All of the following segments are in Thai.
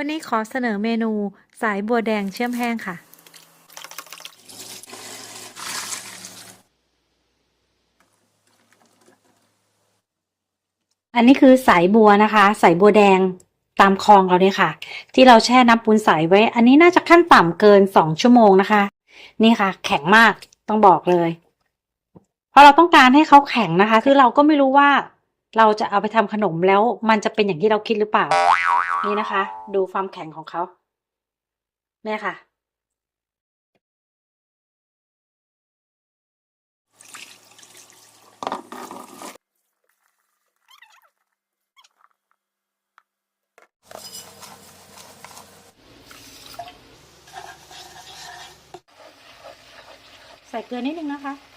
วันนี้ขอเสนอเมนูสายบัวแดงเชื่อมแห้งค่ะ อันนี้คือสายบัวนะคะ สายบัวแดงตามคลองเราเนี่ยค่ะ ที่เราแช่น้ำปูนใสไว้ อันนี้น่าจะขั้นต่ำเกินสองชั่วโมงนะคะ นี่ค่ะ แข็งมากต้องบอกเลย เพราะเราต้องการให้เขาแข็งนะคะ คือเราก็ไม่รู้ว่า เราจะเอาไปทำขนมแล้ว มันจะเป็นอย่างที่เราคิดหรือเปล่า นี่นะคะ ดูความแข็งของเขาเนี่ยค่ะ ใส่เกลือนิดนึงนะคะ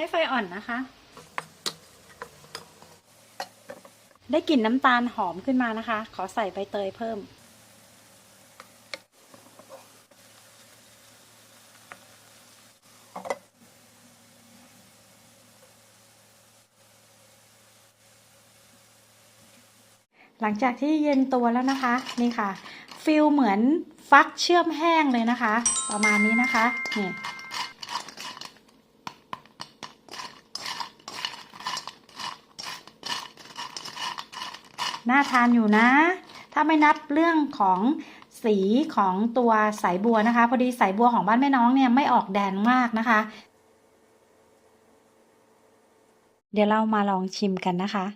ให้ไฟอ่อนนะคะ ได้กลิ่นน้ำตาลหอมขึ้นมานะคะ ขอใส่ใบเตยเพิ่ม หลังจากที่เย็นตัวแล้วนะคะ นี่ค่ะฟิลเหมือนฟักเชื่อมแห้งเลยนะคะ ประมาณนี้นะคะนี่ น่าทานอยู่นะ ถ้าไม่นับเรื่องของสีของตัวสายบัวนะคะ พอดีสายบัวของบ้านแม่น้องเนี่ยไม่ออกแดงมากนะคะ เดี๋ยวเรามาลองชิมกันนะคะ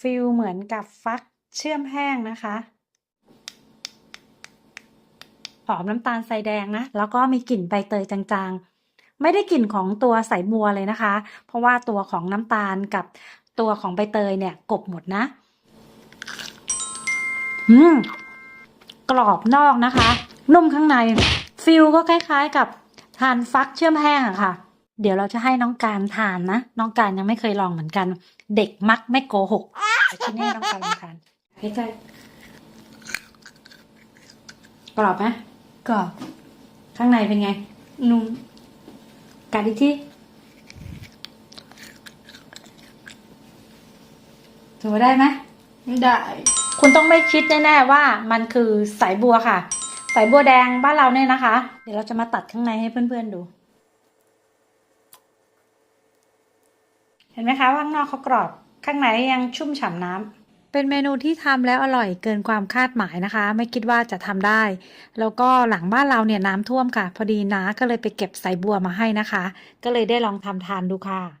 ฟิลเหมือนกับฟักเชื่อมแห้งนะคะหอมน้ำตาลทรายแดงนะ แล้วก็มีกลิ่นใบเตยจางๆ ไม่ได้กลิ่นของตัวสายบัวเลยนะคะ เพราะว่าตัวของน้ำตาลกับ ตัวของใบเตยเนี่ยกลบหมดนะ อืม กรอบนอกนะคะ นุ่มข้างใน ฟิลก็คล้ายๆกับทานฟักเชื่อมแห้งอะค่ะ เดี๋ยวเราจะให้น้องการทานนะ น้องการยังไม่เคยลองเหมือนกัน เด็กมักไม่โกหกเอาชิ้นนี้ให้น้องการลองทานใกล้ๆกรอบไหมกรอบ ข้างในเป็นไง นุ่มกัดอีกที ถือว่าได้ไหมได้ คุณต้องไม่คิดแน่ๆว่ามันคือสายบัวค่ะ สายบัวแดงบ้านเราเนี่ยนะคะ เดี๋ยวเราจะมาตัดข้างในให้เพื่อนๆดู เห็นไหมคะว่าข้างนอกเขากรอบข้างในยังชุ่มฉ่ำน้ำเป็นเมนูที่ทำแล้วอร่อยเกินความคาดหมายนะคะ ไม่คิดว่าจะทำได้ แล้วก็หลังบ้านเราเนี่ยน้ำท่วมค่ะ พอดีน้าก็เลยไปเก็บสายบัวมาให้นะคะ ก็เลยได้ลองทำทานดูค่ะ